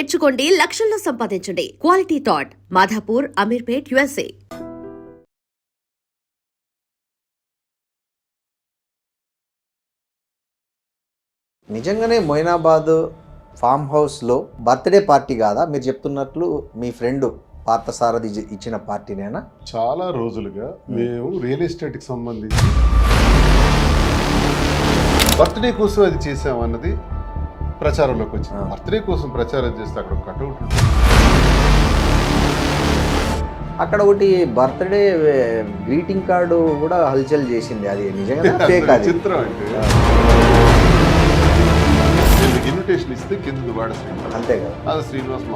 నేర్చుకోండి లక్షల్లో సంపాదించండి. Quality thought Madhapur Ameerpet USA. నిజంగానే మొయినాబాద్ ఫామ్ హౌస్లో బర్త్డే పార్టీ కాదా? మీరు చెప్తున్నట్లు మీ ఫ్రెండ్ పార్థసారథి ఇచ్చి- ఇచ్చిన పార్టీనేనా? చాలా రోజులుగా మేము. రియల్ ఎస్టేట్కి సంబంధించి బర్త్డే కోసం అది చేసామన్నది ప్రచారంలోకి వచ్చింది. ఆ. బర్త్డే కోసం ప్రచారం చేస్తే అక్కడ కటౌట్ అక్కడ ఒకటి బర్త్డే గ్రీటింగ్ కార్డు కూడా హల్చల్ చేసింది. అది నిజంగా ఫేక్ అది. చిత్రం అంటే. ఇన్విటేషన్ ఇస్తే కింద దువాడ శ్రీనివాస్ అంతే కదా. అది శ్రీనివాస్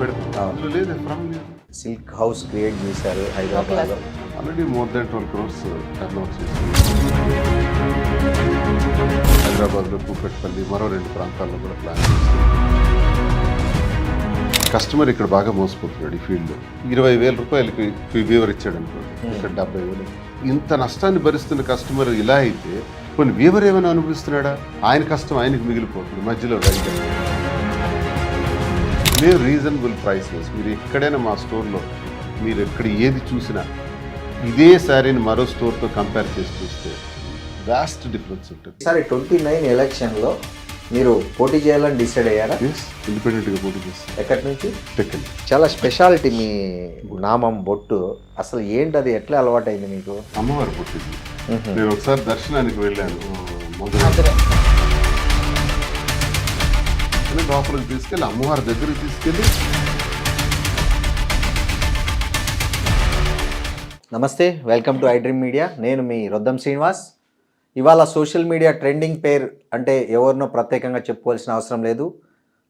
పెడతాం లేదు ఫ్రమ్ సిల్క్ హౌస్ క్రియేట్ చేశారు హైదరాబాద్లో. Already more than twelve crores turn out చేసి హైదరాబాద్లో కూకట్పల్లి మరో రెండు ప్రాంతాల్లో కూడా ప్లాన్ చేశారు కస్టమర్ ఇక్కడ బాగా మోసపోతున్నాడు ఈ ఫీల్డ్లో ఇరవై వేల రూపాయలకి వీవర్ ఇచ్చాడు అనుకోండి. ఇక్కడ డెబ్బై వేలు. ఇంత నష్టాన్ని భరిస్తున్న కస్టమర్ ఇలా అయితే కొన్ని వీవర్ ఏమైనా అనుభవిస్తున్నాడా? ఆయన కష్టం ఆయనకి మిగిలిపోతుంది. మధ్యలో రైతు మేము రీజనబుల్ ప్రైసెస్ మీరు ఎక్కడైనా మా స్టోర్లో మీరు ఎక్కడ ఏది చూసినా ఇదే శారీని మరో స్టోర్తో కంపేర్ చేసి చూస్తే వాస్ట్ డిఫరెన్స్ ఉంటుంది. ఈసారి ట్వంటీ నైన్ ఎలక్షన్లో మీరు పోటీ చేయాలని డిసైడ్ అయ్యారా? ఇండిపెండెంట్గా పోటీ చేస్తాం. ఎక్కడి నుంచి? టెక్కన్ చాలా స్పెషాలిటీ మీ నామం బొట్టు. అసలు ఏంటి అది? ఎట్లా అలవాటైంది మీకు? అమ్మవారు పుట్టింది. నేను ఒకసారి దర్శనానికి వెళ్ళాను. లోపలికి తీసుకెళ్ళి అమ్మవారి దగ్గరికి తీసుకెళ్ళి నమస్తే welcome to I dream media. నేను మీ రొద్దం శ్రీనివాస్. ఇవాళ సోషల్ మీడియా ట్రెండింగ్ పేర్ అంటే ఎవరినో ప్రత్యేకంగా చెప్పుకోవాల్సిన అవసరం లేదు.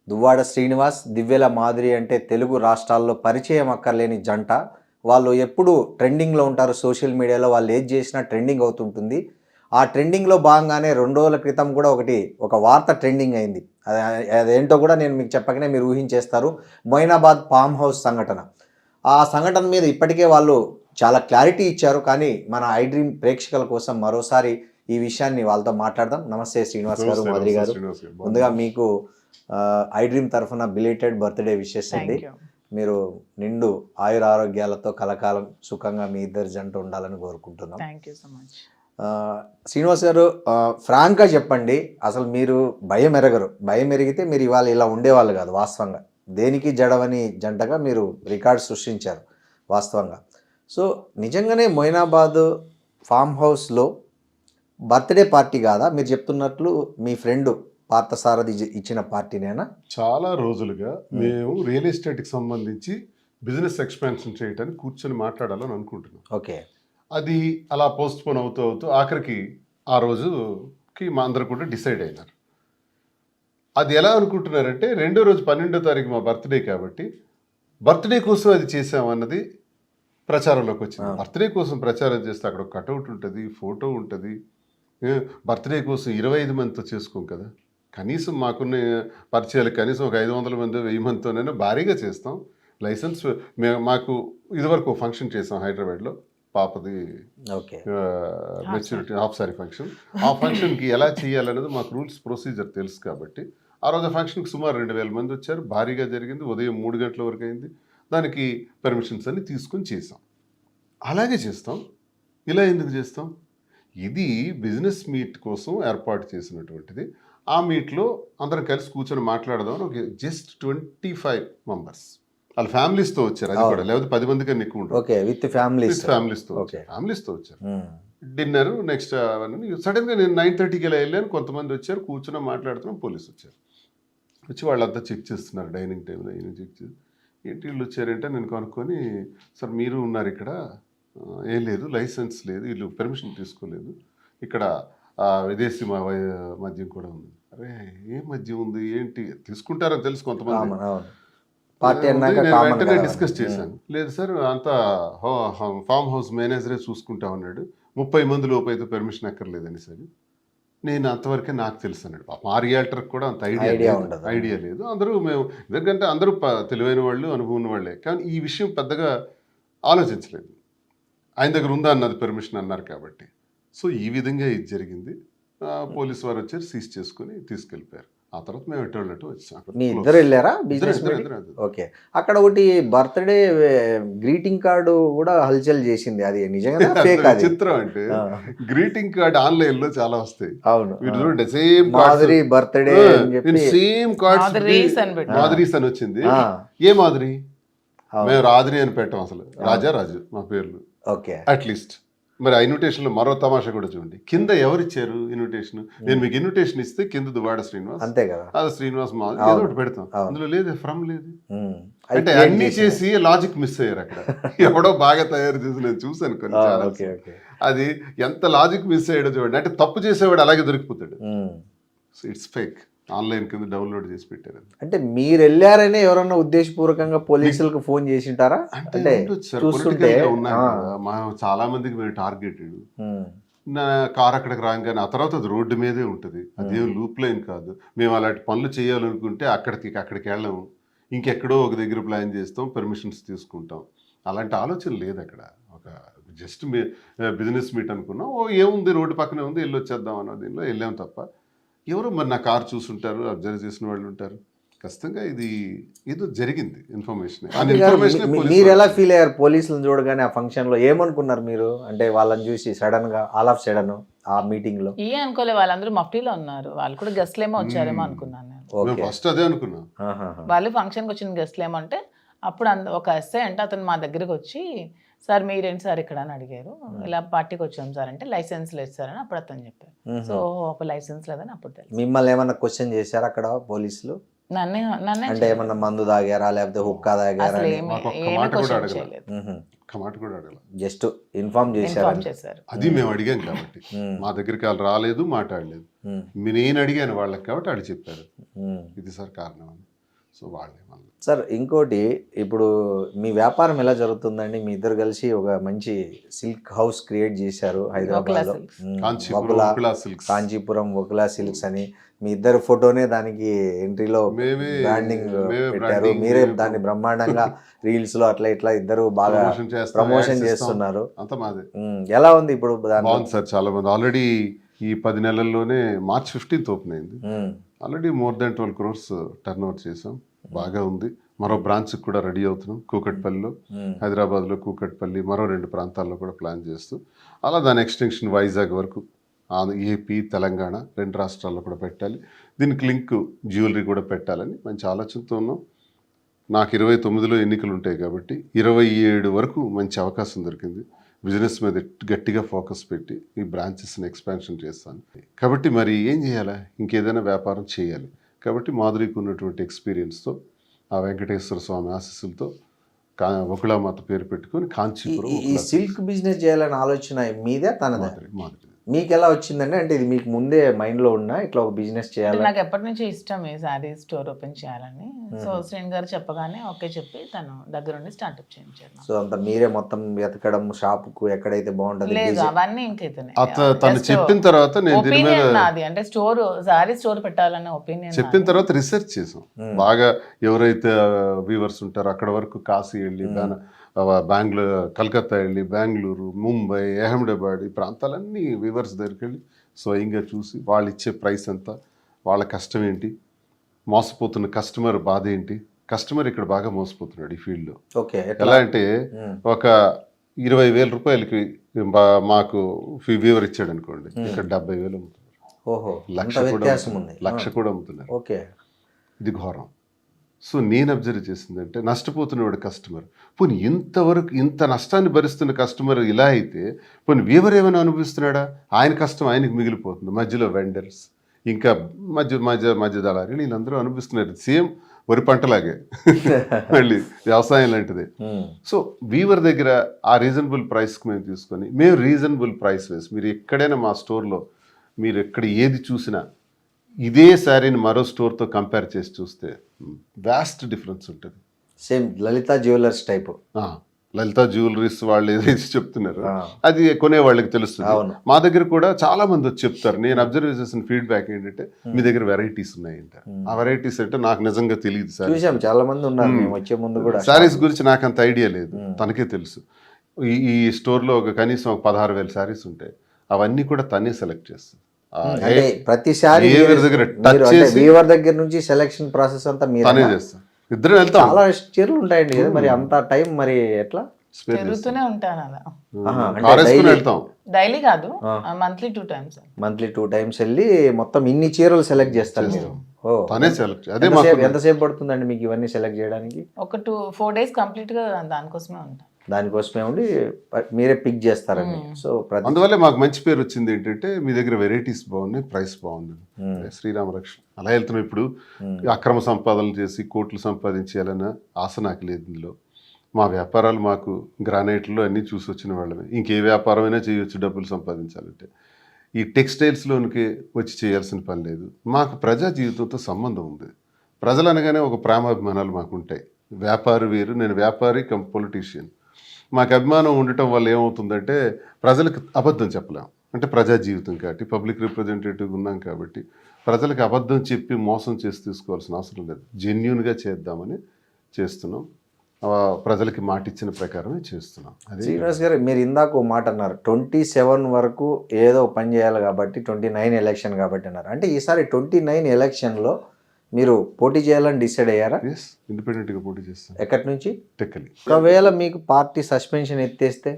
దువ్వాడ శ్రీనివాస్ దివ్యల మాదిరి అంటే తెలుగు రాష్ట్రాల్లో పరిచయం అక్కర్లేని జంట. వాళ్ళు ఎప్పుడు ట్రెండింగ్లో ఉంటారు సోషల్ మీడియాలో. వాళ్ళు ఏది చేసినా ట్రెండింగ్ అవుతుంటుంది. ఆ ట్రెండింగ్లో భాగంగానే రెండు రోజుల క్రితం కూడా ఒకటి ఒక వార్త ట్రెండింగ్ అయింది. అది అదేంటో కూడా నేను మీకు చెప్పకనే మీరు ఊహించేస్తారు. మొయినాబాద్ ఫామ్ హౌస్ సంఘటన. ఆ సంఘటన మీద ఇప్పటికే వాళ్ళు చాలా క్లారిటీ ఇచ్చారు. కానీ మన ఐ డ్రీమ్ ప్రేక్షకుల కోసం మరోసారి ఈ విషయాన్ని వాళ్ళతో మాట్లాడదాం. నమస్తే శ్రీనివాస్ గారు మాదిరి గారు. ముందుగా మీకు ఐ డ్రీమ్ తరఫున బిలేటెడ్ బర్త్డే విషెస్ అండి. మీరు నిండు ఆయుర ఆరోగ్యాలతో కలకాలం సుఖంగా మీ ఇద్దరు జంట ఉండాలని కోరుకుంటున్నాం. శ్రీనివాస్ గారు ఫ్రాంక్గా చెప్పండి. అసలు మీరు భయం ఎరగరు. భయం ఎరిగితే మీరు ఇవాళ ఇలా ఉండేవాళ్ళు కాదు వాస్తవంగా. దేనికి జడవని జంటగా మీరు రికార్డ్ సృష్టించారు వాస్తవంగా. సో నిజంగానే మొయినాబాద్ ఫామ్ హౌస్లో బర్త్డే పార్టీ కాదా? మీరు చెప్తున్నట్లు మీ ఫ్రెండ్ పార్థసారథి ఇచ్చి- ఇచ్చిన పార్టీనేనా? చాలా రోజులుగా మేము. రియల్ ఎస్టేట్కి సంబంధించి బిజినెస్ ఎక్స్పాన్షన్ చేయడానికి కూర్చొని మాట్లాడాలని అనుకుంటున్నాం. ఓకే. అది అలా పోస్ట్ పోన్ అవుతూ అవుతూ ఆఖరికి ఆ రోజుకి మా అందరు కూడా డిసైడ్ అయినారు. అది ఎలా అనుకుంటున్నారంటే రెండో రోజు పన్నెండో తారీఖు మా బర్త్డే కాబట్టి బర్త్డే కోసం అది చేసామన్నది ప్రచారంలోకి వచ్చింది. బర్త్డే కోసం ప్రచారం చేస్తే అక్కడ ఒక కటౌట్ ఉంటుంది ఫోటో ఉంటుంది బర్త్డే కోసం ఇరవై ఐదు మందితో చేసుకోం కదా. కనీసం మాకున్న పరిచయాలు కనీసం ఒక ఐదు వందల మంది వెయ్యి మందితోనైనా భారీగా చేస్తాం. లైసెన్స్ మేము మాకు ఇదివరకు ఫంక్షన్ చేసాం హైదరాబాద్లో. పాపది okay. Maturity half sari function. ఆ ఫంక్షన్కి ఎలా చేయాలనేది మాకు రూల్స్ ప్రొసీజర్ తెలుసు కాబట్టి ఆ రోజు ఫంక్షన్కి సుమారు రెండు వేల మంది వచ్చారు. భారీగా జరిగింది. ఉదయం మూడు గంటల వరకు అయింది. దానికి పర్మిషన్స్ అన్ని తీసుకొని చేసాం. అలాగే చేస్తాం. ఇలా ఎందుకు చేస్తాం? ఇది బిజినెస్ మీట్ కోసం ఏర్పాటు చేసినటువంటిది. ఆ మీట్లో అందరం కలిసి కూర్చొని మాట్లాడదాం ఒక జస్ట్ ట్వంటీ ఫైవ్ మెంబర్స్. వాళ్ళ ఫ్యామిలీస్తో వచ్చారు అది కూడా. లేకపోతే పది మంది కన్నా ఎక్కువ ఓకే విత్ ఫ్యామిలీస్. ఫ్యామిలీస్తో ఫ్యామిలీస్తో వచ్చారు. డిన్నర్ నెక్స్ట్ అవన్నీ. సడన్గా నేను నైన్ థర్టీకి ఇలా వెళ్ళాను కొంతమంది వచ్చారు కూర్చున్నా మాట్లాడుతున్నాం పోలీసు వచ్చారు. వచ్చి వాళ్ళంతా చెక్ చేస్తున్నారు డైనింగ్ టేబుల్ అయినా చెక్ చేసి. ఏంటి వీళ్ళు వచ్చారంటే నేను కనుక్కొని సార్ మీరు ఉన్నారు ఇక్కడ. ఏం లేదు లైసెన్స్ లేదు వీళ్ళు పెర్మిషన్ తీసుకోలేదు. ఇక్కడ విదేశీ మ- మద్యం కూడా ఉంది. అరే ఏ మద్యం ఉంది? ఏంటి? తీసుకుంటారని తెలుసు కొంతమంది. వెంటనే డిస్కస్ చేశాను. లేదు సార్ అంతా ఫామ్ హౌస్ మేనేజరే చూసుకుంటా ఉన్నాడు. ముప్పై మంది లోపు అయితే పెర్మిషన్ అక్కర్లేదని సరే. నేను అంతవరకే నాకు తెలుసు అన్నాడు. పాపం ఆ రియాల్టర్కి కూడా అంత ఐడియా. ఐడియా లేదు. అందరూ మేము ఎందుకంటే అందరూ తెలివైన వాళ్ళు అనుభవం ఉన్న వాళ్ళే. కానీ ఈ విషయం పెద్దగా ఆలోచించలేదు. ఆయన దగ్గర ఉందా అన్నది పెర్మిషన్ అన్నారు కాబట్టి. సో ఈ విధంగా ఇది జరిగింది. ఆ, పోలీసు వారు వచ్చారు సీజ్ చేసుకుని తీసుకెళ్ళిపోయారు. ఆ తర్వాత మేము ఎటు వెళ్ళట్టు వచ్చాం. మీ. ఇద్దరు వెళ్ళారా బిజినెస్. ఓకే. అక్కడ ఒకటి బర్త్డే గ్రీటింగ్ కార్డు కూడా హల్చల్ చేసింది. అది నిజంగా ఫేక్ అది చిత్రం అంటే గ్రీటింగ్ కార్డ్ ఆన్లైన్లో చాలా వస్తాయి. అవును. చూడండి సేమ్ మాధురి బర్త్డే అని చెప్పి. సేమ్ కార్డ్స్ మాధురీస్ అని వచ్చింది. ఏ మాధురి. మేము రాధురి అని పెట్టాం అసలు. రాజా రాజు మా పేర్లు. ఓకే. అట్లీస్ట్ మరి ఆ ఇన్విటేషన్లో మరో తమాషా కూడా చూడండి. కింద ఎవరు ఇచ్చారు ఇన్విటేషన్ నేను మీకు ఇన్విటేషన్ ఇస్తే కింద దువాడ శ్రీనివాస్. అంతే కదా. అది శ్రీనివాస్ మా. ఏదో ఒకటి పెడతాం. అందులో లేదు ఫ్రమ్ లేదు. అది అంటే అన్ని. చేసి లాజిక్ మిస్ అయ్యారు అక్కడ. ఎవడో బాగా తయారు చేసి నేను చూసాను కొన్ని అది ఎంత లాజిక్ మిస్ అయ్యాడో చూడండి. అంటే తప్పు చేసేవాడు అలాగే దొరికిపోతాడు. ఇట్స్ ఫేక్ ఆన్లైన్ కింద డౌన్లోడ్ చేసి పెట్టారు. అంటే మీరు వెళ్ళారనే ఎవరన్నా ఉద్దేశపూర్వకంగా పోలీసులకు ఫోన్ చేసింటారా? అంటే అంటే చూస్తుంటే. మనం చాలా మందికి మేము టార్గెటెడ్ నా కార్ అక్కడికి రాగానే ఆ తర్వాత అది రోడ్డు మీదే ఉంటుంది. అదేం లూప్ లైన్ కాదు. మేము అలాంటి పనులు చేయాలనుకుంటే అక్కడికి అక్కడికి వెళ్ళాము ఇంకెక్కడో ఒక దగ్గర ప్లాన్ చేస్తాం పర్మిషన్స్ తీసుకుంటాం. అలాంటి ఆలోచన లేదు అక్కడ. ఒక జస్ట్ మీ బిజినెస్ మీట్ అనుకున్నాం. ఓ ఏముంది రోడ్డు పక్కనే ఉంది వెళ్ళి వచ్చేద్దాం అన్న దీనిలో వెళ్ళాం తప్ప. ఎవరు మరి నా కార్ చూసుంటారు అబ్జర్వ్ చేసిన వాళ్ళు ఉంటారు? ఖచ్చితంగా ఇది ఏదో జరిగింది ఇన్ఫర్మేషన్. మీరు ఎలా ఫీల్ అయ్యారు? పోలీసులను చూడగానే ఆ ఫంక్షన్లో ఏమనుకున్నారు మీరు? అంటే వాళ్ళని చూసి సడన్గా ఆల్ ఆఫ్ సడన్ ఆ మీటింగ్లో ఏ అనుకోలే వాళ్ళందరూ మఫ్టీలో ఉన్నారు. వాళ్ళు కూడా గెస్ట్లు ఏమో వచ్చారేమో. అనుకున్నాను నేను. ఫస్ట్ అదే అనుకున్నాం. వాళ్ళు ఫంక్షన్కి వచ్చిన గెస్ట్లు ఏమో అంటే అప్పుడు అంద ఒక ఎస్ఐ అంటే అతను మా దగ్గరికి వచ్చి సార్ మీరేంటి సార్ ఇక్కడ? అని అడిగారు. ఇలా పార్టీకి వచ్చాం సార్ అంటే లైసెన్స్ లేదు సార్ అని అప్పుడు అతను చెప్పారు. మ్మ్. సో ఒక లైసెన్స్ లేదని అప్పుడు తెలుసు. మిమ్మల్ని ఏమన్నా క్వశ్చన్ చేశారు అక్కడ పోలీసులు? నన్నే నన్నే అంటే ఏమన్నా మందు తాగారా లేకపోతే హుక్కా తాగారా అసలు ఏమి ఏమి మాట కూడా క్వశ్చన్ అడగల. చేయలేదు. కమాట కూడా అడగల. జస్ట్ ఇన్ఫార్మ్ చేశారు. చేశారు. అది మేము అడిగాం కాబట్టి. మా దగ్గరికి వాళ్ళు రాలేదు మాట్లాడలేదు. మీ నేను అడిగాను వాళ్ళకి కాబట్టి వాళ్ళు చెప్పారు. ఇది సార్ కారణం అని. సో వాళ్ళే మళ్ళీ. సార్ ఇంకోటి ఇప్పుడు మీ వ్యాపారం ఎలా జరుగుతుందండి? మీ ఇద్దరు కలిసి ఒక మంచి సిల్క్ హౌస్ క్రియేట్ చేశారు హైదరాబాద్లో silks. కాంచీపురం ఉప్లా సిల్క్స్. కాంచీపురం ఒకలా సిల్క్స్ అని మీ ఇద్దరు ఫోటోనే దానికి ఎంట్రీలో బ్రాండింగ్ పెట్టారు. మీరే దాన్ని బ్రహ్మాండంగా రీల్స్లో అట్లా ఇట్లా ఇద్దరు బాగా ప్రమోషన్. చేస్తున్నారు. అంత మాదే. ఉమ్, ఎలా ఉంది ఇప్పుడు సార్ చాలా మంది ఆల్రెడీ ఈ పది నెలల్లోనే మార్చ్ ఫిఫ్టీన్త్ ఓపెన్ అయింది. Already more than twelve crores turn out చేసాం బాగా ఉంది. మరో బ్రాంచ్ కూడా రెడీ అవుతున్నాం. కూకట్పల్లిలో. ఉమ్, హైదరాబాద్లో కూకట్పల్లి మరో రెండు ప్రాంతాల్లో కూడా ప్లాన్ చేస్తూ అలా దాని ఎక్స్టెన్షన్ వైజాగ్ వరకు ఏపీ తెలంగాణ రెండు రాష్ట్రాల్లో కూడా పెట్టాలి. దీనికి లింక్ జ్యువెలరీ కూడా పెట్టాలని మంచి ఆలోచనతో ఉన్నాం. నాకు ఇరవై తొమ్మిదిలో ఎన్నికలు ఉంటాయి కాబట్టి ఇరవై ఏడు వరకు మంచి అవకాశం దొరికింది. బిజినెస్ మీద గట్టిగా ఫోకస్ పెట్టి ఈ బ్రాంచెస్ని ఎక్స్పాన్షన్ చేస్తాను. కాబట్టి మరి ఏం చేయాలా? ఇంకేదైనా వ్యాపారం చేయాలి. కాబట్టి మాధురికి ఉన్నటువంటి ఎక్స్పీరియన్స్తో ఆ వెంకటేశ్వర స్వామి ఆశీస్సులతో కా ఒకళామాత పేరు పెట్టుకొని కాంచీపురం ఈ- సిల్క్ బిజినెస్ చేయాలని ఆలోచన మీదే తనదే? మాధురి మాధురి. మీకు ఎలా వచ్చిందండి? అంటే ఇది మీకు ముందే మైండ్లో ఉన్నా ఇట్లా ఒక బిజినెస్ చేయాలి నాకు ఎప్పటి నుంచి ఇష్టం ఈ శారీ స్టోర్ ఓపెన్ చేయాలని. సో శ్రేణి గారు చెప్పగానే ఓకే చెప్పి తను దగ్గరుండి స్టార్ట్అప్ చేయించారు నాకు. సో అంత మీరే మొత్తం వెతకడం షాప్కు ఎక్కడైతే బాగుంటది లేదు అవన్నీ ఇంకైతేనే తను చెప్పిన తర్వాత నేను దీని మీద ఒపీనియన్ నాది. అంటే స్టోర్ శారీ స్టోర్ పెట్టాలనే ఒపీనియన్ చెప్పిన తర్వాత రీసెర్చ్ చేసాం. బాగా ఎవరైతే వీవర్స్ ఉంటారో అక్కడ వరకు కాశీ వెళ్ళి బెంగళూరు కలకత్తా వెళ్ళి బెంగళూరు ముంబై అహ్మదాబాద్ ఈ ప్రాంతాలన్నీ వీవర్స్ దగ్గరికి వెళ్ళి స్వయంగా చూసి వాళ్ళు ఇచ్చే ప్రైస్ ఎంత వాళ్ళ కష్టం ఏంటి మోసపోతున్న కస్టమర్ బాధ ఏంటి కస్టమర్ ఇక్కడ బాగా మోసపోతున్నాడు ఈ ఫీల్డ్లో ఓకే ఎలా అంటే ఒక ఇరవై వేల రూపాయలకి మాకు వీవర్ ఇచ్చాడు అనుకోండి ఇక్కడ డెబ్బై వేలు అమ్ముతున్నారు. ఓహో లక్ష కూడా. లక్ష కూడా అమ్ముతున్నారు. ఓకే. ఇది ఘోరం. సో నేను అబ్జర్వ్ చేసిందంటే నష్టపోతున్నవాడు కస్టమర్. పోనీ ఇంతవరకు ఇంత నష్టాన్ని భరిస్తున్న కస్టమర్ ఇలా అయితే పోనీ వీవర్ ఏమైనా అనుభవిస్తున్నాడా? ఆయన కష్టం ఆయనకి మిగిలిపోతుంది. మధ్యలో వెండర్స్ ఇంకా మధ్య మధ్య మధ్య దళారి వీళ్ళందరూ అనుభవిస్తున్నారు. సేమ్ వరి పంటలాగే. మళ్ళీ వ్యవసాయం లాంటిదే. ఉమ్, సో వీవర్ దగ్గర ఆ రీజనబుల్ ప్రైస్కి మేము తీసుకొని మేము రీజనబుల్ ప్రైస్ వేసి మీరు ఎక్కడైనా మా స్టోర్లో మీరు ఎక్కడ ఏది చూసినా ఇదే శారీని మరో స్టోర్తో కంపేర్ చేసి చూస్తే వ్యాస్ట్ డిఫరెన్స్ ఉంటుంది. Same Lalitha jewellers type Lalitha jewelleries వాళ్ళు ఏదైతే చెప్తున్నారు. అది కొనే వాళ్ళకి తెలుస్తుంది. మా దగ్గర కూడా చాలా మంది వచ్చి చెప్తారు. నేను అబ్జర్వ్ చేసిన ఫీడ్బ్యాక్ ఏంటంటే మీ దగ్గర వెరైటీస్ ఉన్నాయంట. ఆ వెరైటీస్ అంటే నాకు నిజంగా తెలియదు సార్ చూసాం చాలా మంది ఉన్నారు. మేము వచ్చే ముందు కూడా. శారీస్ గురించి నాకు అంత ఐడియా లేదు. తనకే తెలుసు. ఈ స్టోర్లో ఒక కనీసం ఒక పదహారు వేల శారీస్ ఉంటాయి అవన్నీ కూడా తనే సెలెక్ట్ చేస్తుంది. అంటే ప్రతిసారి వీవర్ దగ్గర నుంచి సెలక్షన్ ప్రాసెస్ అంతా మీరు చేస్తాం. ఇద్దరం వెళ్తాం. చాలా చీరలు ఉంటాయండి మరి అంత టైం మరి ఎట్లా. తిరుగుతూనే ఉంటాను అలా. డైలీ కాదు monthly two times monthly two times వెళ్ళి మొత్తం ఇన్ని చీరలు సెలెక్ట్ చేస్తారు మీరు. ఎంతసేపు పడుతుందండి మీకు ఇవన్నీ సెలెక్ట్ చేయడానికి? ఒక టూ ఫోర్ డేస్ కంప్లీట్గా దానికోసమే ఉంటాను దానికోసమే ఉండి మీరే పిక్ చేస్తారండి సో ప్రతి అందువల్లే మాకు మంచి పేరు వచ్చింది ఏంటంటే మీ దగ్గర వెరైటీస్ బాగున్నాయి ప్రైస్ బాగుంది. శ్రీరామ రక్షణ అలా వెళ్తున్నాం ఇప్పుడు. అక్రమ సంపాదనలు చేసి కోట్లు సంపాదించేయాలన్న ఆశ నాకు లేదు ఇందులో. మా వ్యాపారాలు మాకు గ్రానైట్లో అన్నీ చూసి వచ్చిన వాళ్ళమే. ఇంకే వ్యాపారమైనా చేయొచ్చు డబ్బులు సంపాదించాలంటే. ఈ టెక్స్టైల్స్లోనికి వచ్చి చేయాల్సిన పని లేదు. మాకు ప్రజా జీవితంతో సంబంధం ఉంది. ప్రజలు అనగానే ఒక ప్రేమాభిమానాలు మాకు ఉంటాయి వ్యాపారి వేరు నేను వ్యాపారి కమ్ పొలిటీషియన్ మాకు అభిమానం ఉండటం వల్ల ఏమవుతుందంటే ప్రజలకు అబద్ధం చెప్పలేం. అంటే ప్రజా జీవితం కాబట్టి పబ్లిక్ రిప్రజెంటేటివ్ ఉన్నాం కాబట్టి ప్రజలకు అబద్ధం చెప్పి మోసం చేసి తీసుకోవాల్సిన అవసరం లేదు. జెన్యున్గా చేద్దామని చేస్తున్నాం. ప్రజలకి మాట ఇచ్చిన ప్రకారమే చేస్తున్నాం. శ్రీనివాస్ గారు మీరు ఇందాక ఓ మాట అన్నారు ట్వంటీ సెవెన్ వరకు ఏదో పని చేయాలి కాబట్టి ట్వంటీ నైన్ ఎలక్షన్ కాబట్టి అన్నారు. అంటే ఈసారి ట్వంటీ నైన్ ఎలక్షన్లో మీరు పోటీ చేయాలని డిసైడ్ అయ్యారా? ఎస్ ఇండిపెండెంట్గా పోటీ చేస్తాం ఎక్కడి నుంచి? టెక్కలి. ఒకవేళ మీకు పార్టీ సస్పెన్షన్ ఎత్తేస్తే?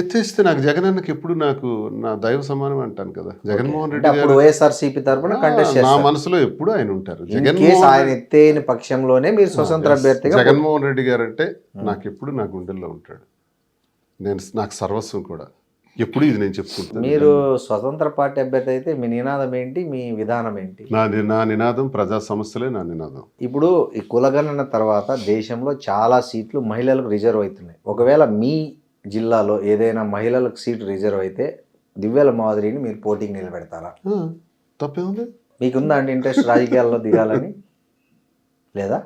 ఎత్తేస్తే నాకు జగనన్నకి ఎప్పుడు నాకు నా దైవ సమానం అంటాను కదా. జగన్మోహన్ రెడ్డి అప్పుడు గారు వైఎస్ఆర్సీపీ తరఫున కంటెస్ట్ నా మనసులో ఎప్పుడు ఆయన ఉంటారు. జగన్మోహన్ ఆయన ఎత్తేని పక్షంలోనే మీరు స్వతంత్ర అభ్యర్థిగా జగన్మోహన్ రెడ్డి గారు అంటే నాకు ఎప్పుడు నా గుండెల్లో ఉంటాడు. నేను నాకు సర్వస్వం కూడా. ఎప్పుడు ఇది నేను చెప్పుకుంటాను. మీరు స్వతంత్ర పార్టీ అభ్యర్థి అయితే మీ నినాదం ఏంటి? మీ విధానం ఏంటి? నా ని- నినాదం ప్రజా సమస్యలే నా నినాదం. ఇప్పుడు ఈ కులగణన తర్వాత దేశంలో చాలా సీట్లు మహిళలకు రిజర్వ్ అవుతున్నాయి. ఒకవేళ మీ జిల్లాలో ఏదైనా మహిళలకు సీటు రిజర్వ్ అయితే దివ్యాల మాదిరిని మీరు పోటీకి నిలబెడతారా? తప్పేముంది మీకుందా అండి ఇంట్రెస్ట్ రాజకీయాల్లో దిగాలని? లేదా?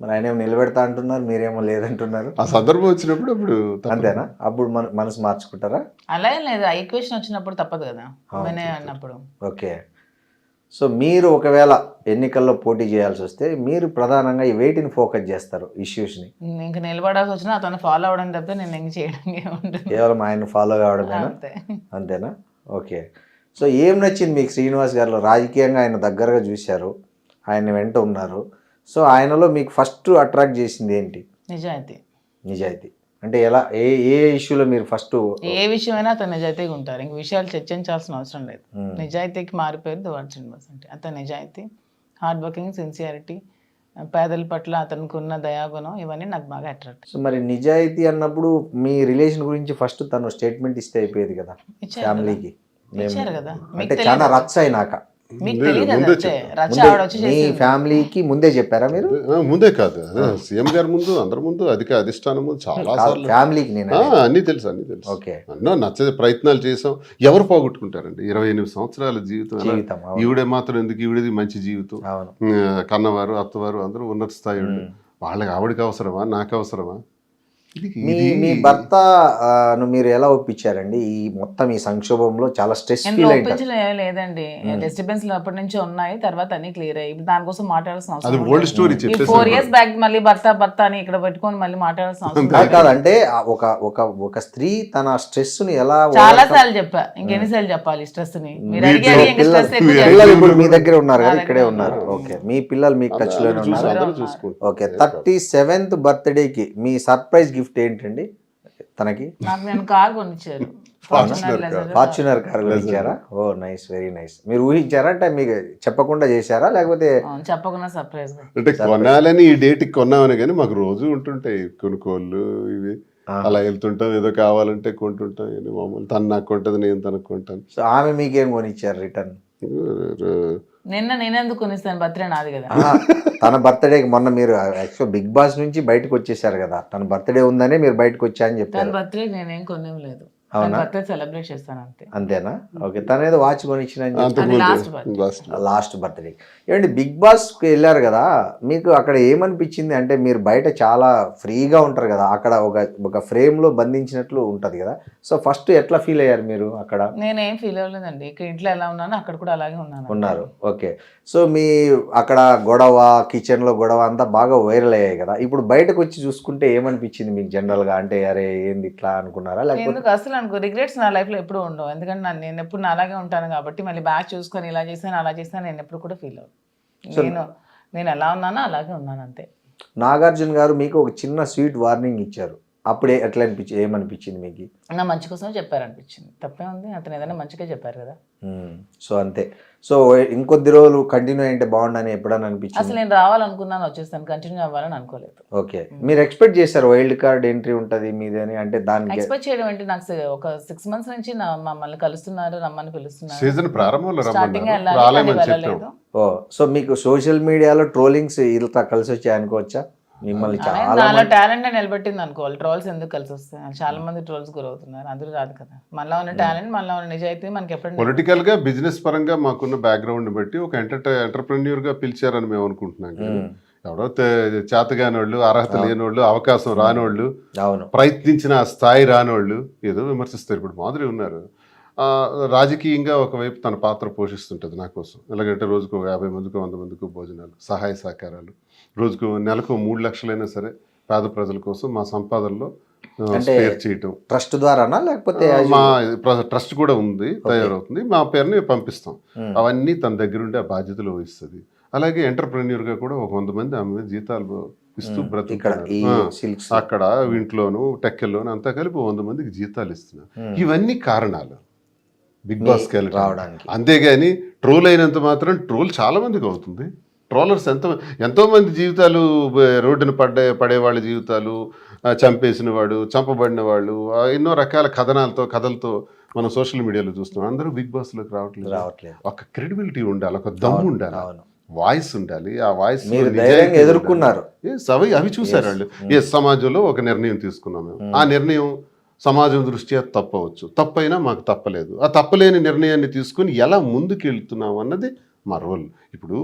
మరి ఆయన ఏమో నిలబెడతా అంటున్నారు మీరేమో లేదంటున్నారు. ఆ సందర్భం వచ్చినప్పుడు అప్పుడు. అంతేనా? అప్పుడు మన మనసు మార్చుకుంటారా? అలా ఏం లేదు. ఈక్వేషన్ వచ్చినప్పుడు తప్పదు కదా. అన్నప్పుడు. ఓకే. సో మీరు ఒకవేళ ఎన్నికల్లో పోటీ చేయాల్సి వస్తే మీరు ప్రధానంగా ఈ వెయిట్ని ఫోకస్ చేస్తారు ఇష్యూస్ని ఇంక నిలబడాల్సి వచ్చినా అతను ఫాలో అవడం తప్పితే నేను ఇంక చేయడానికి ఉంటుంది కేవలం ఆయన ఫాలో కావడమేనా? అంతే. అంతేనా? ఓకే. సో ఏం నచ్చింది మీకు శ్రీనివాస్ గారిలో? రాజకీయంగా ఆయన దగ్గరగా చూశారు. ఆయన వెంట ఉన్నారు. సో ఆయనలో మీకు ఫస్ట్ అట్రాక్ట్ చేసింది ఏంటి? నిజాయితీ. నిజాయితీ. అంటే ఎలా ఏ ఏ ఇష్యూలో మీరు ఫస్ట్ ఏ విషయమైనా అతను నిజాయితీగా ఉంటారు. ఇంక విషయాలు చర్చించాల్సిన అవసరం లేదు. నిజాయితీకి మారిపోయేది దువార్ శ్రీనివాస్ అంటే అతను నిజాయితీ హార్డ్ వర్కింగ్ సిన్సియారిటీ పేదల పట్ల అతనికి ఉన్న దయాగుణం ఇవన్నీ నాకు బాగా అట్రాక్ట్ సో మరి నిజాయితీ అన్నప్పుడు మీ రిలేషన్ గురించి ఫస్ట్ తను స్టేట్మెంట్ ఇస్తే అయిపోయేది కదా ఫ్యామిలీకి ఇచ్చారు కదా. అంటే చాలా రచ్చ అయినాక. మీ ఫ్యామిలీకి ముందే చెప్పారా మీరు? ముందే కాదు. సీఎం గారి ముందు అందరి ముందు అధిక అధిష్టానం ముందు చాలా సార్లు. ఫ్యామిలీకి నేను ఆ, అన్నీ తెలుసు అన్నీ తెలుసు. ఓకే. అన్నో నచ్చే ప్రయత్నాలు చేసాం. ఎవరు పోగొట్టుకుంటారండి? ఇరవై ఎనిమిది సంవత్సరాల జీవితం. ఈవిడే మాత్రం ఎందుకు ఈవిడది మంచి జీవితం? కన్నవారు అత్తవారు అందరూ ఉన్నత స్థాయి వాళ్ళు. వాళ్ళకి ఆవిడకి అవసరమా? నాకు అవసరమా మీ మీ భర్త మీరు ఎలా ఒప్పించారండి? ఈ మొత్తం ఈ సంక్షోభంలో చాలా స్ట్రెస్ ఫీల్ లేదండి. డిస్టర్బెన్స్ అప్పటి నుంచి ఉన్నాయి తర్వాత అన్ని క్లియర్ అయ్యి దానికోసం మాట్లాడాల్సిన అవసరం old story four years back మళ్ళీ భర్త భర్త అని ఇక్కడ పెట్టుకొని మళ్ళీ మాట్లాడాల్సిన అవసరం కాదు కాదు అంటే ఆ ఒక ఒక ఒక స్త్రీ తన స్ట్రెస్ని ఎలా చాలా సార్లు చెప్పా. ఇంకెన్నిసార్లు చెప్పాలి స్ట్రెస్ని మీరు పిల్లలు ఇప్పుడు మీ దగ్గర ఉన్నారు కదా ఇక్కడే ఉన్నారు. ఓకే మీ పిల్లలు మీకు టచ్లోనే చూసి ఉన్నారు. అందరూ చూసుకుంటారు ఓకే థర్టీ సెవెంత్ బర్త్డేకి మీ సర్ప్రైజ్ గిఫ్ట్ ఏంటండి తనకి? నాకు నేను కార్ కొనిచ్చారు. Fortuner Leisure. ఫార్చునర్ కార్ ఇచ్చారా ఓ నైస్ వెరీ నైస్. మీరు ఊహించారా? అంటే మీకు చెప్పకుండా చేశారా? లేకపోతే చెప్పకుండా సర్ప్రైజ్గా. అంటే కొనాలని ఈ డేట్కి కొన్నామని కానీ మాకు రోజు ఉంటుంటాయి. కొనుక్కోళ్ళు ఇవి. అలా వెళ్తుంటాం. ఏదో కావాలంటే కొంటుంటాం. మామూలు తను నాకు కొంటది నేను తనకు కొంటాను. సో ఆమె మీకేం కొనిచ్చారు రిటర్న్? నిన్న నేనెందుకు కొనిస్తాను బర్త్డే నాది కదా. తన బర్త్డేకి మొన్న మీరు యాక్చువల్ బిగ్ బాస్ నుంచి బయటకు వచ్చేసారు కదా. తన బర్త్డే ఉందనే మీరు బయటకు వచ్చా అని చెప్పారు బర్త్డే నేనేం కొనేం లేదు? బర్త్డే సెలబ్రేట్ చేస్తాను అంతే. అంతేనా? ఓకే తన ఏదో వాచ్ కొనిచ్చిన. లాస్ట్ బర్త్డే ఏమండి బిగ్ బాస్కి వెళ్ళారు కదా మీకు అక్కడ ఏమనిపించింది? అంటే మీరు బయట చాలా ఫ్రీగా ఉంటారు కదా అక్కడ ఒక ఒక ఫ్రేమ్లో బంధించినట్లు ఉంటుంది కదా. సో ఫస్ట్ ఎట్లా ఫీల్ అయ్యారు మీరు అక్కడ? నేనేం ఫీల్ అవ్వలేదండి. ఇక్కడ ఇంట్లో ఎలా ఉన్నానో అక్కడ కూడా అలాగే ఉన్నాను. ఉన్నారు. ఓకే. సో మీ అక్కడ గొడవ కిచెన్లో గొడవ అంతా బాగా వైరల్ అయ్యాయి కదా. ఇప్పుడు బయటకు వచ్చి చూసుకుంటే ఏమనిపించింది మీకు జనరల్గా అంటే అరే ఏంది ఇట్లా అనుకున్నారా? లేకపోతే అసలు అనుకో రిగ్రెట్స్ నా లైఫ్లో ఎప్పుడూ ఉండవు. ఎందుకంటే నా- నేను ఎప్పుడు నా అలాగే ఉంటాను కాబట్టి మళ్ళీ బ్యాక్ చూసుకొని ఇలా చేశాను అలా చేశాను నేను ఎప్పుడు కూడా ఫీల్ అవ్వను. నేను నేను ఎలా ఉన్నానో అలాగే ఉన్నాను అంతే. నాగార్జున గారు మీకు ఒక చిన్న స్వీట్ వార్నింగ్ ఇచ్చారు. అప్పుడే ఎట్లా అనిపించి ఏమనిపించింది మీకు? నా మంచి కోసం చెప్పారనిపించింది. తప్పే ఉంది. అతను ఏదైనా మంచిగా చెప్పారు కదా. సో అంతే. సో ఇంకొద్ది రోజులు కంటిన్యూ అయింటే బాగుండని ఎప్పుడన్నా అనిపించింది? అసలు నేను రావాలనుకున్నాను వచ్చేస్తాను. కంటిన్యూ అవ్వాలని అనుకోలేదు. ఓకే. మీరు ఎక్స్పెక్ట్ చేశారు వైల్డ్ కార్డ్ ఎంట్రీ ఉంటది మీదని? అంటే దానికి ఎక్స్పెక్ట్ చేయడం ఏంటి? నాకు ఒక సిక్స్ మంత్స్ నుంచి నా మమ్మల్ని కలుస్తున్నారు రమ్మని పిలుస్తున్నారు. సీజన్ ప్రారంభంలో స్టార్టింగ్ చెప్పాం ఓ సో మీకు సోషల్ మీడియాలో ట్రోలింగ్స్ ఇలా కలిసి వచ్చాయి అనుకోవచ్చా మిమ్మల్ని చాలా టాలెంట్ నిలబెట్టింది అనుకోవాలి ట్రోల్స్ ఎందుకు కలిసి వస్తాయి? చాలా మంది ట్రోల్స్ గురవుతున్నారు. అందరూ రాదు కదా. మళ్ళీ ఉన్న టాలెంట్ మళ్ళీ ఉన్న నిజాయితీ మనకి ఎప్పుడైనా పొలిటికల్గా బిజినెస్ పరంగా మాకున్న బ్యాక్గ్రౌండ్ బట్టి ఒక ఎంటర్ప్రెన్యూర్గా పిలిచారని మేము అనుకుంటున్నాం కానీ ఎవడో చేతగానోళ్ళు అర్హత లేనోళ్ళు అవకాశం రానోళ్ళు అవును. ప్రయత్నించిన ఆ స్థాయి రానోళ్ళు ఏదో విమర్శిస్తారు. ఇప్పుడు మాదిరి ఉన్నారు. ఆ, రాజకీయంగా ఒకవైపు తన పాత్ర పోషిస్తుంటుంది నా కోసం. ఎలాగంటే రోజుకు యాభై మందికి వంద మందికి భోజనాలు సహాయ సహకారాలు. రోజుకు నెలకు మూడు లక్షలైనా సరే పేద ప్రజల కోసం మా సంపాదనలో స్పేర్ చేయటం. ట్రస్ట్ ద్వారానా లేకపోతే మా ట్రస్ట్ కూడా ఉంది తయారవుతుంది. మా పేరుని పంపిస్తాం. అవన్నీ తన దగ్గరుండి ఆ బాధ్యతలు వహిస్తుంది. అలాగే ఎంటర్ప్రెన్యూర్గా కూడా ఒక వంద మంది ఆమె జీతాలు ఇస్తూ సిల్క్స్. అక్కడ ఇంట్లోను టెక్కెల్లోను అంతా కలిపి వంద మందికి జీతాలు ఇస్తున్నారు. ఇవన్నీ కారణాలు. బిగ్ బాస్ రావడానికి. అంతేగాని ట్రోల్ అయినంత మాత్రం ట్రోల్ చాలా మందికి అవుతుంది. ట్రోలర్స్ ఎంత ఎంతో మంది జీవితాలు రోడ్డున పడ్డే పడే వాళ్ళ జీవితాలు చంపేసిన వాడు చంపబడిన వాళ్ళు ఎన్నో రకాల కథనాలతో కథలతో మనం సోషల్ మీడియాలో చూస్తున్నాం. అందరూ బిగ్ బాస్లోకి రావట్లేదు. రావట్లేదు. ఒక క్రెడిబిలిటీ ఉండాలి ఒక దమ్ము ఉండాలి. వాయిస్ ఉండాలి ఆ వాయిస్ ఎదుర్కొన్నారు. అవి అవి చూసారు వాళ్ళు. ఏ సమాజంలో ఒక నిర్ణయం తీసుకున్నాం మేము. ఆ నిర్ణయం సమాజం దృష్ట్యా తప్పవచ్చు. తప్పైనా మాకు తప్పలేదు. ఆ తప్పలేని నిర్ణయాన్ని తీసుకుని ఎలా ముందుకు వెళ్తున్నాం అన్నది మా రోల్. ఇప్పుడు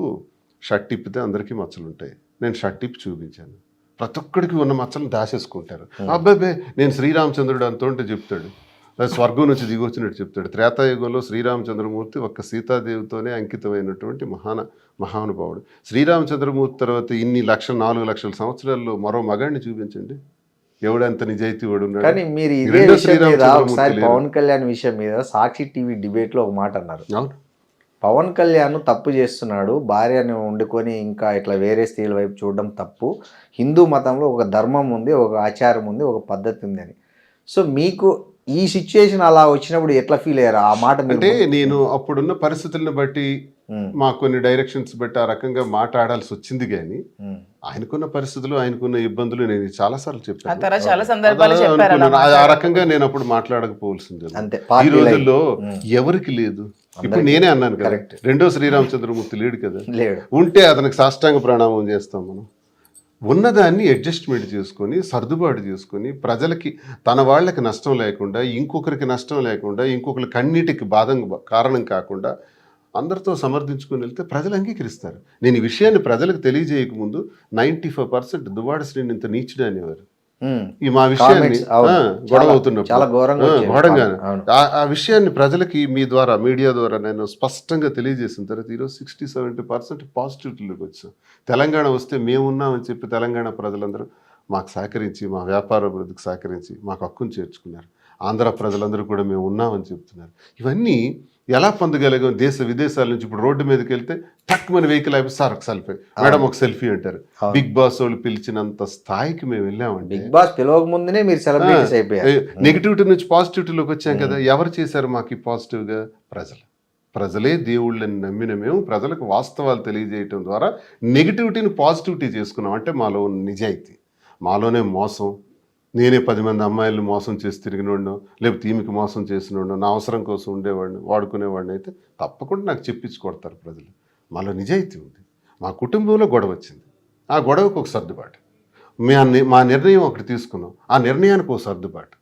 షర్ట్ ఇప్పితే అందరికీ మచ్చలు ఉంటాయి. నేను షర్ట్ ఇప్పి చూపించాను. ప్రతి ఒక్కడికి ఉన్న మచ్చలను దాచేసుకుంటారు. అబ్బాబే నేను శ్రీరామచంద్రుడు అంతుంటే చెప్తాడు. అది స్వర్గం నుంచి దిగి వచ్చినట్టు చెప్తాడు. త్రేతాయుగంలో శ్రీరామచంద్రమూర్తి ఒక్క సీతాదేవితోనే అంకితమైనటువంటి మహాన మహానుభావుడు. శ్రీరామచంద్రమూర్తి తర్వాత ఇన్ని లక్షల నాలుగు లక్షల సంవత్సరాల్లో మరో మగాడిని చూపించండి. ఎవడంత నిజాయితీ వాడు ఉన్నాడు? కానీ మీరు ఇదే విషయం మీద ఒకసారి. పవన్ కళ్యాణ్ విషయం మీద సాక్షి టీవీ డిబేట్లో ఒక మాట అన్నారు. అవును. పవన్ కళ్యాణ్ తప్పు చేస్తున్నాడు భార్యని వండుకొని ఇంకా ఇట్లా వేరే స్త్రీల వైపు చూడడం తప్పు. హిందూ మతంలో ఒక ధర్మం ఉంది ఒక ఆచారం ఉంది ఒక పద్ధతి ఉంది అని. సో మీకు ఈ సిచ్యుయేషన్ అలా వచ్చినప్పుడు ఎట్లా ఫీల్ అయ్యారు? ఆ మాట అంటే నేను అప్పుడున్న పరిస్థితులను బట్టి మా కొన్ని డైరెక్షన్స్ బట్టి ఆ రకంగా మాట్లాడాల్సి వచ్చింది కానీ ఆయనకున్న పరిస్థితులు ఆయనకున్న ఇబ్బందులు నేను చాలాసార్లు ఆ చెప్పాను తర్వాత చాలా అలా అనుకున్నాను. ఆ-. రకంగా నేను అప్పుడు మాట్లాడకపోవాల్సింది ఈ రోజుల్లో. ఎవరికి లేదు? ఇప్పుడు నేనే అన్నాను కదా. రెండో శ్రీరామచంద్రమూర్తి లేడు కదా. ఉంటే అతనికి సాష్టాంగ ప్రణామం చేస్తాం మనం. ఉన్నదాన్ని అడ్జస్ట్మెంట్ చేసుకొని సర్దుబాటు చేసుకొని ప్రజలకి తన వాళ్ళకి నష్టం లేకుండా ఇంకొకరికి నష్టం లేకుండా ఇంకొకరి కన్నీటికి బాధం కారణం కాకుండా అందరితో సమర్థించుకొని వెళ్తే ప్రజలు అంగీకరిస్తారు. నేను ఈ విషయాన్ని ప్రజలకు తెలియజేయకముందు ninety five percent Duvvada Srini ఇంత నీచుడు అనేవారు. ఈ మా విషయాన్ని గొడవ చాలా- అవుతున్నప్పుడు. చాలా ఘోరంగా. ఘోరంగా ఆ విషయాన్ని ప్రజలకి మీ ద్వారా మీడియా ద్వారా నేను స్పష్టంగా తెలియజేసిన తర్వాత ఈరోజు సిక్స్టీ సెవెంటీ పర్సెంట్ పాజిటివిటీలోకి వచ్చాం. తెలంగాణ వస్తే మేమున్నామని చెప్పి తెలంగాణ ప్రజలందరూ మాకు సహకరించి మా వ్యాపార అభివృద్ధికి సహకరించి మాకు హక్కును చేర్చుకున్నారు. ఆంధ్ర ప్రజలందరూ కూడా మేము ఉన్నామని చెప్తున్నారు. ఇవన్నీ ఎలా పొందగలిగాం దేశ విదేశాల నుంచి ఇప్పుడు రోడ్డు మీదకి వెళ్తే టక్ మన వెహికల్ అయిపోయి సార్ ఒక సెల్ఫీ. మేడం ఒక సెల్ఫీ అంటారు. బిగ్ బాస్ వాళ్ళు పిలిచినంత స్థాయికి మేము వెళ్ళామండి. బిగ్ బాస్ పిలవక ముందునే మీరు సెలబ్రిటీస్ అయిపోయారు. నెగిటివిటీ నుంచి పాజిటివిటీలోకి వచ్చాం కదా. ఎవరు చేశారు మాకు ఈ పాజిటివ్గా ప్రజలు. ప్రజలే దేవుళ్ళని నమ్మిన మేము ప్రజలకు వాస్తవాలు తెలియజేయటం ద్వారా నెగిటివిటీని పాజిటివిటీ చేసుకున్నాం. అంటే మాలో నిజాయితీ. మాలోనే మోసం. నేనే పది మంది అమ్మాయిలను మోసం చేసి తిరిగినోడు లేకపోతే ఈమెకి మోసం చేసినోడు నా అవసరం కోసం ఉండేవాడిని వాడుకునేవాడిని అయితే తప్పకుండా నాకు చెప్పించి కొడతారు ప్రజలు. మాలో నిజాయితీ ఉంది. మా కుటుంబంలో గొడవ వచ్చింది. ఆ గొడవకు ఒక సర్దుబాటు. మా మా నిర్ణయం ఒకటి తీసుకున్నాం. ఆ నిర్ణయానికి ఒక సర్దుబాటు.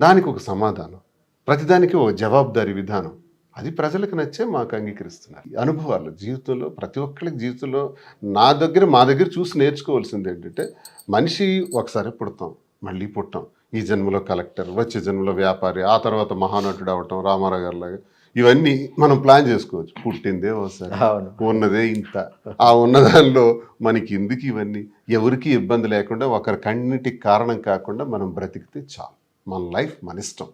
దానికి ఒక సమాధానం. ప్రతిదానికి ఒక జవాబుదారీ విధానం. అది ప్రజలకు నచ్చే మాకు అంగీకరిస్తున్నారు. అనుభవాలు జీవితంలో ప్రతి ఒక్కరికి జీవితంలో నా దగ్గర మా దగ్గర చూసి నేర్చుకోవాల్సింది ఏంటంటే మనిషి ఒకసారి పుడతాం. మళ్ళీ పుట్టాం. ఈ జన్మలో కలెక్టర్ వచ్చే జన్మలో వ్యాపారి ఆ తర్వాత మహానటుడు అవటం రామారావు గారి లాగా. ఇవన్నీ మనం ప్లాన్ చేసుకోవచ్చు. పుట్టిందే ఒకసారి ఉన్నదే ఇంత. ఆ ఉన్నదానిలో మనకి ఎందుకు ఇవన్నీ? ఎవరికి ఇబ్బంది లేకుండా ఒకరి కన్నిటికి కారణం కాకుండా మనం బ్రతికితే చాలు. మన లైఫ్ మన ఇష్టం.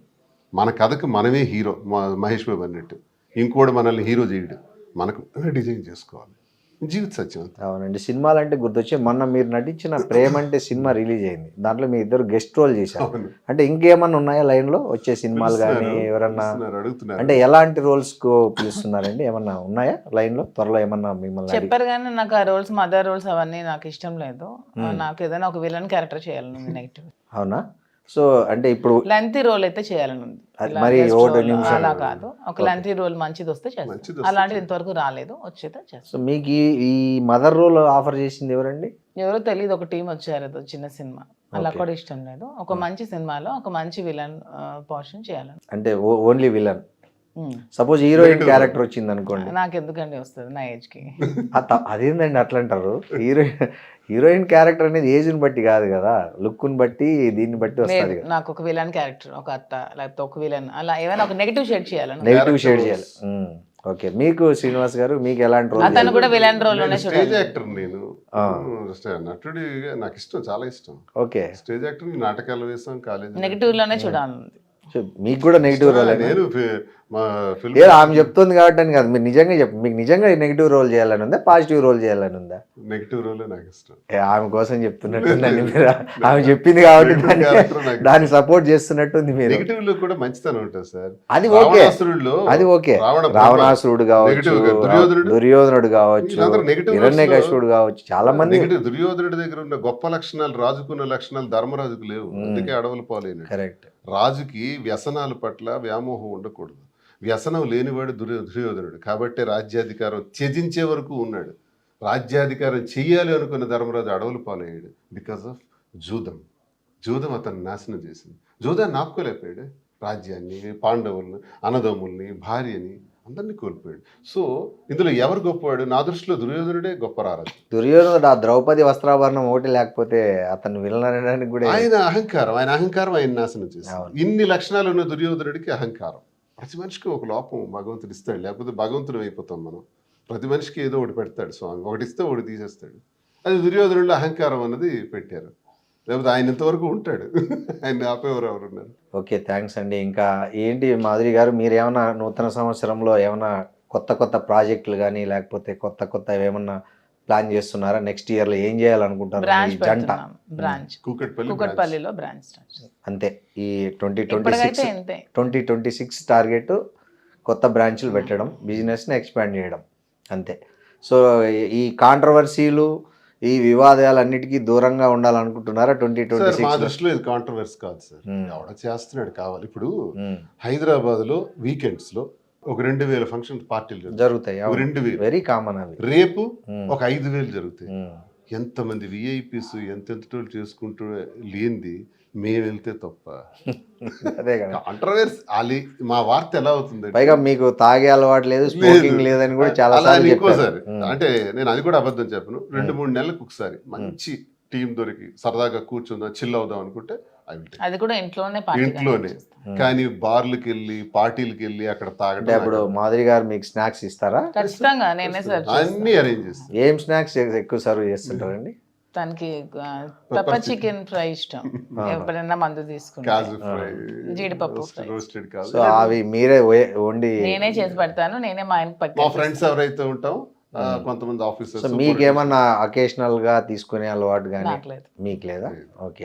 మన కథకు మనమే హీరో. మహేష్ బాబు అన్నట్టు. ఇంకోటి మనల్ని హీరో చేయడు. మనకు డిజైన్ చేసుకోవాలి. జీవిత సత్యం. అవునండి. సినిమాలు అంటే గుర్తొచ్చి మొన్న మీరు నటించిన ప్రేమ అంటే సినిమా రిలీజ్ అయింది. దాంట్లో మీ ఇద్దరు గెస్ట్ రోల్ చేశారు. అంటే ఇంకేమన్నా ఉన్నాయా లైన్లో వచ్చే సినిమాలు కానీ ఎవరన్నా అంటే ఎలాంటి రోల్స్కు పిలుస్తున్నారండి? ఏమన్నా ఉన్నాయా లైన్లో త్వరలో ఏమన్నా మిమ్మల్ని చెప్పారు కానీ నాకు ఆ రోల్స్ మదర్ రోల్స్ అవన్నీ నాకు ఇష్టం లేదు. నాకు ఏదైనా ఒక విలన్ క్యారెక్టర్ చేయాలని ఉంది నెగిటివ్. అవునా? సో అంటే ఇప్పుడు లెంతీ రోల్ అయితే చేయాలని ఉంది. మరి. అలా కాదు. ఒక లెంతీ రోల్ మంచిది వస్తే చేస్తాను అలాంటిది ఇంతవరకు రాలేదు. వచ్చేతే చేస్తాను సో మీకు ఈ- మదర్ రోల్ ఆఫర్ చేసింది ఎవరండి? ఎవరో తెలియదు ఒక టీం వచ్చారు. ఏదో చిన్న సినిమా. అలా కూడా ఇష్టం లేదు. ఒక మంచి సినిమాలో ఒక మంచి విలన్ పోర్షన్ చేయాలని. అంటే only villain. Suppose heroine character వచ్చింది అనుకోండి నాకు ఎందుకండి వస్తుంది నా ఏజ్కి. అదేందండి అట్లా అంటారు హీరోయిన్ హీరోయిన్ క్యారెక్టర్ అనేది ఏజ్ని బట్టి కాదు కదా. లుక్ని బట్టి దీన్ని బట్టి వస్తుంది నాకు ఒక విలన్ క్యారెక్టర్ ఒక అత్త లేకపోతే ఒక విలన్ అలా ఏమైనా ఒక నెగిటివ్ షేడ్ చేయాలని నెగిటివ్ షేడ్. చేయాలి. ఓకే మీకు శ్రీనివాస్ గారు మీకు ఎలాంటి రోల్ అతను కూడా విలన్ రోల్ స్టేజ్ యాక్టర్ నేను నటుడి నాకు ఇష్టం చాలా ఇష్టం. ఓకే స్టేజ్ యాక్టర్ నాటకాలు వేసాం కాలేజ్ నెగిటివ్లోనే చూడాలి. మీకు కూడా నెగిటివ్ రోల్ నేను ఆమె చెప్తుంది కాబట్టి అని కాదు. మీరు నిజంగా చెప్పు మీకు నిజంగా నెగిటివ్ రోల్ చేయాలని ఉందా? పాజిటివ్ రోల్ చేయాలని ఉందా? నెగిటివ్ రోలే నాకు ఇష్టం. ఆమె కోసం చెప్తున్నట్టుందండి మీరు. ఆమె చెప్పింది కాబట్టి దాన్ని దాన్ని సపోర్ట్ చేస్తున్నట్టుంది మీరు. నెగిటివ్లో కూడా మంచితనం ఉంటుంది సార్. అది ఓకే. అది ఓకే. రావణాసురుడు కావచ్చు దుర్యోధనుడు. కావచ్చు హిరణ్యకశిపుడు కావచ్చు చాలా మంది దుర్యోధనుడి దగ్గర ఉన్న గొప్ప లక్షణాలు రాజుకున్న లక్షణాలు ధర్మరాజుకు లేవు. అందుకే అడవులు పోలేను కరెక్ట్ రాజుకి వ్యసనాల పట్ల వ్యామోహం ఉండకూడదు. వ్యసనం లేనివాడు దుర్యో దుర్యోధనుడు. కాబట్టి రాజ్యాధికారం త్యజించే వరకు ఉన్నాడు. రాజ్యాధికారం చెయ్యాలి అనుకున్న ధర్మరాజు అడవులు పాలయ్యాడు. బికాస్ ఆఫ్ జూదం. జూదం అతను నాశనం చేసింది. జూదాన్ని ఆపుకోలేకపోయాడు రాజ్యాన్ని పాండవుల్ని అన్నదమ్ముల్ని భార్యని అందరినీ కోల్పోయాడు. సో ఇందులో ఎవరు గొప్పవాడు? నా దృష్టిలో దుర్యోధనుడే గొప్ప రారాజు. దుర్యోధనుడు ఆ ద్రౌపది వస్త్రాభరణం ఒకటి లేకపోతే అతను విలనడానికి కూడా ఆయన అహంకారం ఆయన అహంకారం ఆయన నాశనం చేశారు. ఇన్ని లక్షణాలు ఉన్న దుర్యోధనుడికి అహంకారం. ప్రతి మనిషికి ఒక లోపం భగవంతుడు ఇస్తాడు. లేకపోతే భగవంతుడు అయిపోతాం మనం. ప్రతి మనిషికి ఏదో ఒకటి పెడతాడు స్వామి. ఒకటి ఇస్తే ఒకటి తీసేస్తాడు. అది దుర్యోధనుడిలో అహంకారం అన్నది పెట్టారు. లేకపోతే ఆయన ఇంతవరకు ఉంటాడు. ఆయన ఆపేవారు ఎవరు ఉన్నారు ఓకే థ్యాంక్స్ అండి. ఇంకా ఏంటి మాధురి గారు మీరు ఏమైనా నూతన సంవత్సరంలో ఏమైనా కొత్త కొత్త ప్రాజెక్టులు కానీ లేకపోతే కొత్త కొత్త ఏమన్నా ప్లాన్ చేస్తున్నారా? నెక్స్ట్ ఇయర్లో ఏం చేయాలనుకుంటారు జంట. బ్రాంచ్. కూకట్పల్లి కుకట్పల్లిలో బ్రాంచ్. అంతే. ఈ twenty twenty six twenty twenty six target కొత్త బ్రాంచ్లు పెట్టడం బిజినెస్ని ఎక్స్పాండ్ చేయడం. అంతే. సో ఈ కాంట్రవర్సీలు ఈ వివాదాలన్నిటికీ దూరంగా ఉండాలనుకుంటున్నారా ట్వంటీ ట్వంటీ మా దృష్టిలో ఇది కాంట్రవర్సీ కాదు సార్ Hmm. ఎవడ చేస్తున్నాడు కావాలి ఇప్పుడు హైదరాబాద్లో వీకెండ్స్లో ఒక రెండు వేల ఫంక్షన్ పార్టీలు జరుగుతాయి. రెండు వేలు వెరీ కామన్ అవి రేపు Hmm. ఒక ఐదు వేలు జరుగుతాయి. ఎంతమంది విఐపీస్ ఎంతెంతటోళ్ళు చేసుకుంటూ లేనిది మేము వెళ్తే తప్ప. అదే కదా. కాంట్రవర్సీ అది మా వార్త ఎలా అవుతుంది పైగా మీకు తాగే అలవాటు లేదు స్మోకింగ్ లేదని కూడా చాలా అలా సార్లు ఇంకోసారి అంటే నేను అది కూడా అబద్ధం చెప్పను. రెండు మూడు నెలలకు ఒకసారి మంచి టీం దొరికి సరదాగా కూర్చుందాం చిల్ అవుదాం అనుకుంటే అది కూడా ఇంట్లోనే పార్టీ ఇంట్లోనే. కానీ బార్లకు వెళ్ళి పార్టీలకు వెళ్ళి అక్కడ తాగడం అప్పుడు మాధురి గారు మీకు స్నాక్స్ ఇస్తారా? ఖచ్చితంగా నేనే సార్ అన్ని అరేంజ్ చేస్తాను ఏం స్నాక్స్ ఎక్కువ సర్వ్ చేస్తుంటారండి? తనకి పెప్పర్ చికెన్ ఫ్రై ఇష్టం. ఎప్పుడైనా మందు తీసుకుంటా. కాజు ఫ్రై జీడిపప్పు సో అవి మీరే వండి నేనే చేసి పెడతాను నేనే మా పక్క ఫ్రెండ్స్ ఎవరైతే ఉంటాం కొంతమంది ఆఫీసర్స్ మీకు ఏమన్నా అకేషనల్గా తీసుకునే అలవాటు కానీ మీకు లేదా? ఓకే.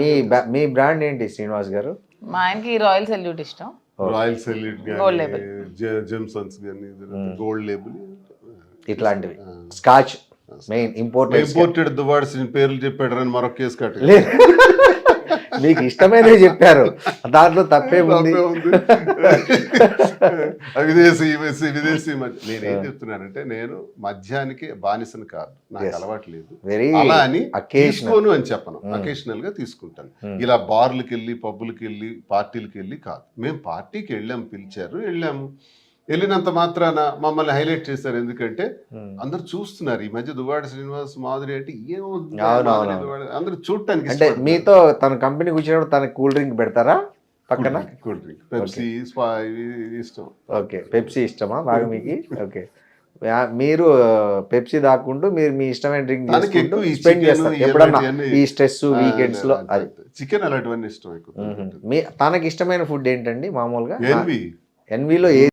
మీ మీ బ్రాండ్ ఏంటి శ్రీనివాస్ గారు? మా ఆయనకి రాయల్ సెల్యూట్ ఇష్టం. రాయల్ సెల్యూట్ కానీ label. జెమ్సన్స్ కానీ గోల్డ్ లేబుల్. ఇట్లాంటివి. స్కాచ్ మెయిన్ ఇంపార్టెంట్ ఇంపోర్టెడ్ దువాడ్స్ పేర్లు చెప్పాడు అని మరొక కేసు కట్ట లేదు మీకు ఇష్టమైనవి చెప్పారు. దాంట్లో తప్పేముంది విదేశీ విదేశీ విదేశీ నేనేం చెప్తున్నానంటే నేను మద్యానికి బానిసను కాదు. నాకు. అలవాటు లేదు. వెరీ అలా అని తీసుకోను అని చెప్పను. అకేషనల్గా తీసుకుంటాను. ఇలా బార్లకు వెళ్ళి పబ్బులకి వెళ్ళి పార్టీలకు వెళ్ళి కాదు. మేము పార్టీకి వెళ్ళాం పిలిచారు వెళ్ళాము. వెళ్ళినంత మాత్రాన మమ్మల్ని హైలైట్ చేశారు. ఎందుకంటే అందరు చూస్తున్నారు. ఈ మధ్య దువాడ శ్రీనివాస్ మాధురి అంటే ఏమవుతుంది? అందరూ చూడటానికి అంటే మీతో తన కంపెనీకి వచ్చినప్పుడు తనకి కూల్ డ్రింక్ పెడతారా పక్కన? కూల్ డ్రింక్ పెప్సీ ఇష్టం. ఓకే పెప్సీ ఇష్టమా బాగా మీకు? ఓకే. మీరు పెప్సీ దాక్కుంటూ మీరు మీ ఇష్టమైన డ్రింక్ స్పెండ్ చేస్తారు. ఈ ఎప్పుడన్నా అలాంటివన్నీ- ఈ స్ట్రెస్ వీకెండ్స్లో అది చికెన్ అలాంటివన్నీ ఇష్టం. మీ తనకి ఇష్టమైన ఫుడ్ ఏంటండి మామూలుగా? ఎన్వి. ఎన్విలో ఏ